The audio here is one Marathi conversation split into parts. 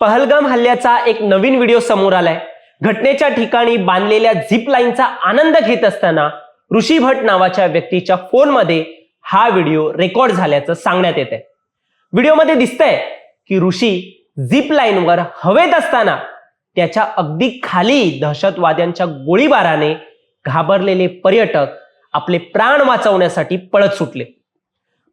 पहलगाम हल्ल्याचा एक नवीन व्हिडिओ समोर आलाय. घटनेच्या ठिकाणी बांधलेल्या झिप लाईनचा आनंद घेत असताना ऋषी भट नावाच्या व्यक्तीच्या फोनमध्ये हा व्हिडिओ रेकॉर्ड झाल्याचं सांगण्यात येत आहे व्हिडिओमध्ये दिसतंय की ऋषी झिप लाईनवर हवेत असताना त्याच्या अगदी खाली दहशतवाद्यांच्या गोळीबाराने घाबरलेले पर्यटक आपले प्राण वाचवण्यासाठी पळत सुटले.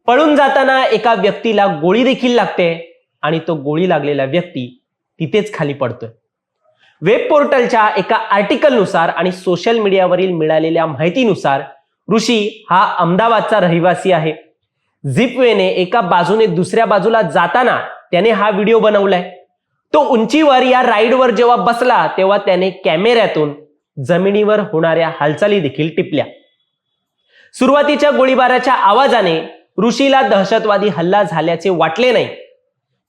पळून जाताना एका व्यक्तीला गोळी देखील लागते. आणि तो गोळी लागलेला व्यक्ती तिथेच खाली पडतोय. वेब पोर्टलच्या एका आर्टिकलनुसार आणि सोशल मीडियावरील मिळालेल्या माहितीनुसार ऋषी हा अहमदाबादचा रहिवासी आहे. झिपवेने एका बाजूने दुसऱ्या बाजूला जाताना त्याने हा व्हिडिओ बनवलाय. तो उंचीवर या राईडवर जेव्हा बसला तेव्हा त्याने कॅमेऱ्यातून जमिनीवर होणाऱ्या हालचाली देखील टिपल्या. सुरुवातीच्या गोळीबाराच्या आवाजाने ऋषीला दहशतवादी हल्ला झाल्याचे वाटले नाही.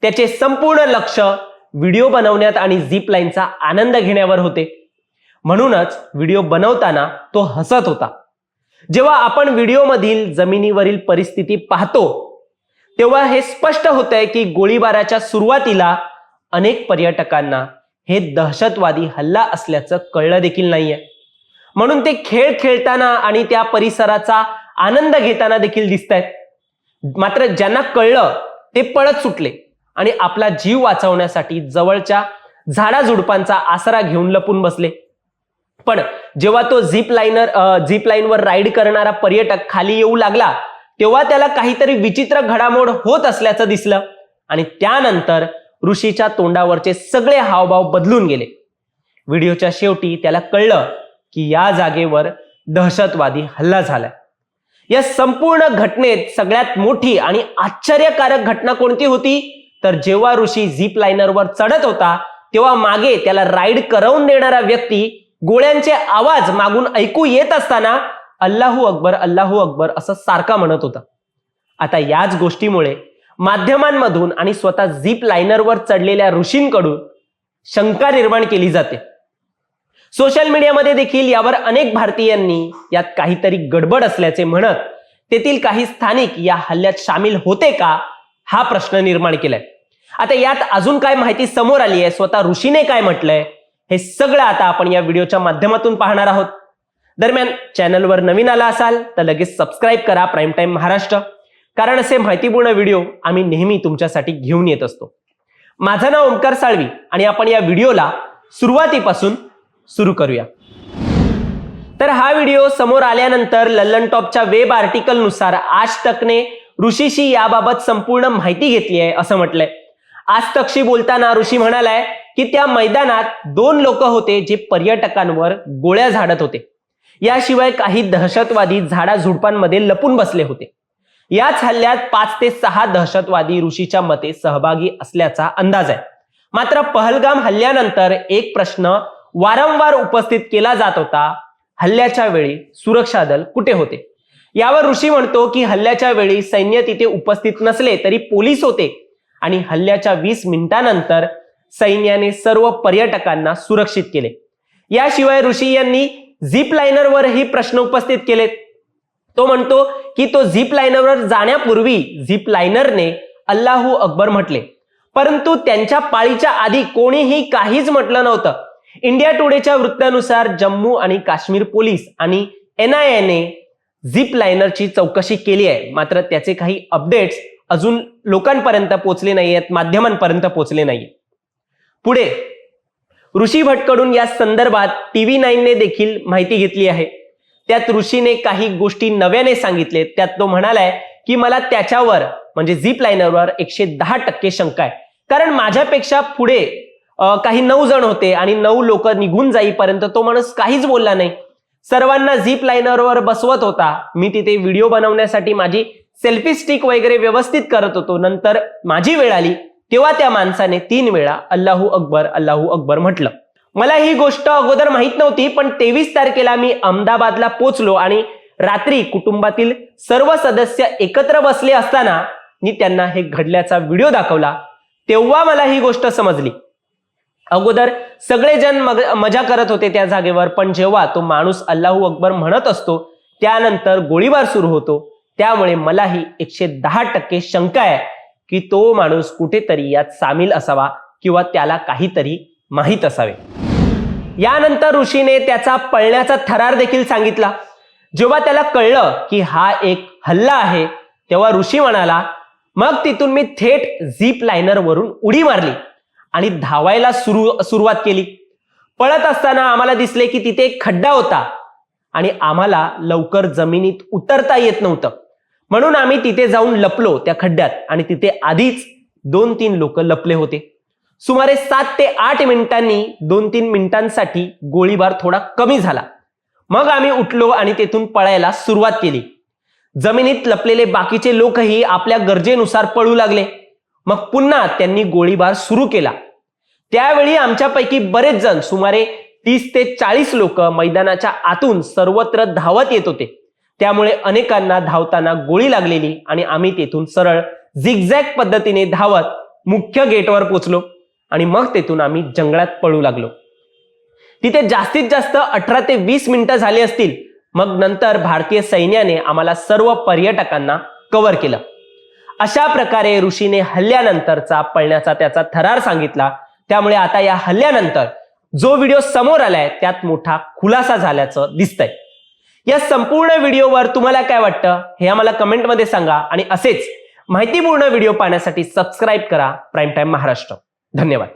त्याचे संपूर्ण लक्ष व्हिडिओ बनवण्यात आणि झिप लाईनचा आनंद घेण्यावर होते. म्हणूनच व्हिडिओ बनवताना तो हसत होता. जेव्हा आपण व्हिडिओमधील जमिनीवरील परिस्थिती पाहतो तेव्हा हे स्पष्ट होतंय की गोळीबाराच्या सुरुवातीला अनेक पर्यटकांना हे दहशतवादी हल्ला असल्याचं कळलं देखील नाहीये. म्हणून ते खेळ खेळताना आणि त्या परिसराचा आनंद घेताना देखील दिसत आहेत मात्र ज्यांना कळलं ते पळत सुटले. आणि आपला जीव वाचवण्यासाठी जवळच्या झाडाझुडपांचा आसरा घेऊन लपून बसले. पण जेव्हा तो झीप लाईनर झीप लाईनवर राईड करणारा पर्यटक खाली येऊ लागला तेव्हा त्याला काहीतरी विचित्र घडामोड होत असल्याचं दिसलं आणि त्यानंतर ऋषीच्या तोंडावरचे सगळे हावभाव बदलून गेले. व्हिडिओच्या शेवटी त्याला कळलं की या जागेवर दहशतवादी हल्ला झालाय. या संपूर्ण घटनेत सगळ्यात मोठी आणि आश्चर्यकारक घटना कोणती होती? तर जेव्हा ऋषी झीप लाईनरवर चढत होता तेव्हा मागे त्याला राईड करवून देणारा व्यक्ती गोळ्यांचे आवाज मागून ऐकू येत असताना अल्लाहू अकबर अल्लाहू अकबर असं सारखा म्हणत होता. आता याच गोष्टीमुळे माध्यमांमधून आणि स्वतः झीप लाईनरवर चढलेल्या ऋषींकडून शंका निर्माण केली जाते. सोशल मीडियामध्ये देखील यावर अनेक भारतीयांनी यात काहीतरी गडबड असल्याचे म्हणत तेथील काही स्थानिक या हल्ल्यात सामील होते का? हा प्रश्न निर्माण केलाय. आता यात अजून काय माहिती समोर आली आहे? स्वतः ऋषीने काय म्हटलंय? हे सगळं आता आपण या व्हिडिओच्या माध्यमातून पाहणार आहोत. दरम्यान चॅनलवर नवीन आला असाल तर लगेच सबस्क्राईब करा प्राईम टाईम महाराष्ट्र. कारण असे माहितीपूर्ण व्हिडिओ आम्ही नेहमी तुमच्यासाठी घेऊन येत असतो. माझं नाव ओंकार साळवी आणि आपण या व्हिडिओला सुरुवातीपासून सुरू करूया. तर हा व्हिडिओ समोर आल्यानंतर लल्लन टॉपच्या वेब आर्टिकलनुसार आज तकने ऋषीशी याबाबत संपूर्ण माहिती घेतली आहे असं म्हटलंय. आज तक्षी बोलताना ऋषी म्हणालाय की त्या मैदानात दोन लोक होते जे पर्यटकांवर गोळ्या झाडत होते. याशिवाय काही दहशतवादी झाडा झुडपांमध्ये लपून बसले होते. याच हल्ल्यात पाच ते सहा दहशतवादी ऋषीच्या मते सहभागी असल्याचा अंदाज आहे. मात्र पहलगाम हल्ल्यानंतर एक प्रश्न वारंवार उपस्थित केला जात होता. हल्ल्याच्या वेळी सुरक्षा दल कुठे होते? यावर ऋषी म्हणतो की हल्ल्याच्या वेळी सैन्य तिथे उपस्थित नसले तरी पोलीस होते. आणि हल्ल्याच्या वीस मिनिटांनंतर सैन्याने सर्व पर्यटकांना सुरक्षित केले. याशिवाय ऋषी यांनी झिप लाईनरवरही प्रश्न उपस्थित केलेत. तो म्हणतो की तो झिप लाईनरवर जाण्यापूर्वी झिप लाईनरने अल्लाहू अकबर म्हटले. परंतु त्यांच्या पाळीच्या आधी कोणीही काहीच म्हटलं नव्हतं. इंडिया टुडेच्या वृत्तानुसार जम्मू आणि काश्मीर पोलीस आणि एन आय एने झिप लायनरची चौकशी केली आहे. मात्र त्याचे काही अपडेट्स अजून लोकांपर्यंत पोहोचले नाही आहेत माध्यमांपर्यंत पोहोचले नाही. पुढे ऋषी भटकडून या संदर्भात टीव्ही नाईनने देखील माहिती घेतली आहे. त्यात ऋषीने काही गोष्टी नव्याने सांगितले. त्यात तो म्हणालाय की मला त्याच्यावर म्हणजे झिप लाईनरवर एकशे दहा टक्के शंका आहे. कारण माझ्यापेक्षा पुढे काही नऊ जण होते आणि नऊ लोक निघून जाईपर्यंत तो माणूस काहीच बोलला नाही. सर्वांना झीप लाईनरवर बसवत होता. मी तिथे व्हिडिओ बनवण्यासाठी माझी सेल्फी स्टिक वगैरे व्यवस्थित करत होतो. नंतर माझी वेळ आली. तेव्हा त्या माणसाने तीन वेळा अल्लाहू अकबर अल्लाहू अकबर म्हटलं. मला ही गोष्ट अगोदर माहीत नव्हती पण तेवीस तारखेला मी अहमदाबादला पोचलो आणि रात्री कुटुंबातील सर्व सदस्य एकत्र बसले असताना मी त्यांना हे घडल्याचा व्हिडिओ दाखवला. तेव्हा मला ही गोष्ट समजली. अगोदर सगळेजण मग मजा करत होते त्या जागेवर पण जेव्हा तो माणूस अल्लाहू अकबर म्हणत असतो त्यानंतर गोळीबार सुरू होतो. त्यामुळे मलाही एकशे दहा टक्के शंका आहे की तो माणूस कुठेतरी यात सामील असावा किंवा त्याला काहीतरी माहीत असावे. यानंतर ऋषीने त्याचा पळण्याचा थरार देखील सांगितला. जेव्हा त्याला कळलं की हा एक हल्ला आहे तेव्हा ऋषी म्हणाला मग तिथून मी थेट झीप लाईनर वरून उडी मारली. आणि धावायला सुरू सुरुवात केली. पळत असताना आम्हाला दिसले की तिथे एक खड्डा होता आणि आम्हाला लवकर जमिनीत उतरता येत नव्हतं. म्हणून आम्ही तिथे जाऊन लपलो त्या खड्ड्यात आणि तिथे आधीच दोन तीन लोक लपले होते. सुमारे सात ते आठ मिनिटांनी दोन तीन मिनिटांसाठी गोळीबार थोडा कमी झाला. मग आम्ही उठलो आणि तेथून पळायला सुरुवात केली. जमिनीत लपलेले बाकीचे लोकही आपल्या गरजेनुसार पळू लागले. मग पुन्हा त्यांनी गोळीबार सुरू केला. त्यावेळी आमच्यापैकी बरेच जण सुमारे तीस ते चाळीस लोक मैदानाच्या आतून सर्वत्र धावत येत होते. त्यामुळे अनेकांना धावताना गोळी लागलेली आणि आम्ही तेथून सरळ झिगझॅग पद्धतीने धावत मुख्य गेटवर पोचलो आणि मग तेथून आम्ही जंगलात पळू लागलो. तिथे जास्तीत जास्त अठरा ते वीस मिनिटं झाली असतील. मग नंतर भारतीय सैन्याने आम्हाला सर्व पर्यटकांना कव्हर केलं. अशा प्रकारे ऋषीने हल्ल्यानंतरचा पळण्याचा त्याचा थरार सांगितला. त्यामुळे आता या हल्ल्यानंतर जो व्हिडिओ समोर आलाय त्यात मोठा खुलासा झाल्याचं दिसतंय. या संपूर्ण व्हिडिओवर तुम्हाला काय वाटतं? हे आम्हाला कमेंटमध्ये सांगा आणि असेच माहितीपूर्ण व्हिडिओ पाहण्यासाठी सबस्क्राईब करा. Prime time Maharashtra. धन्यवाद.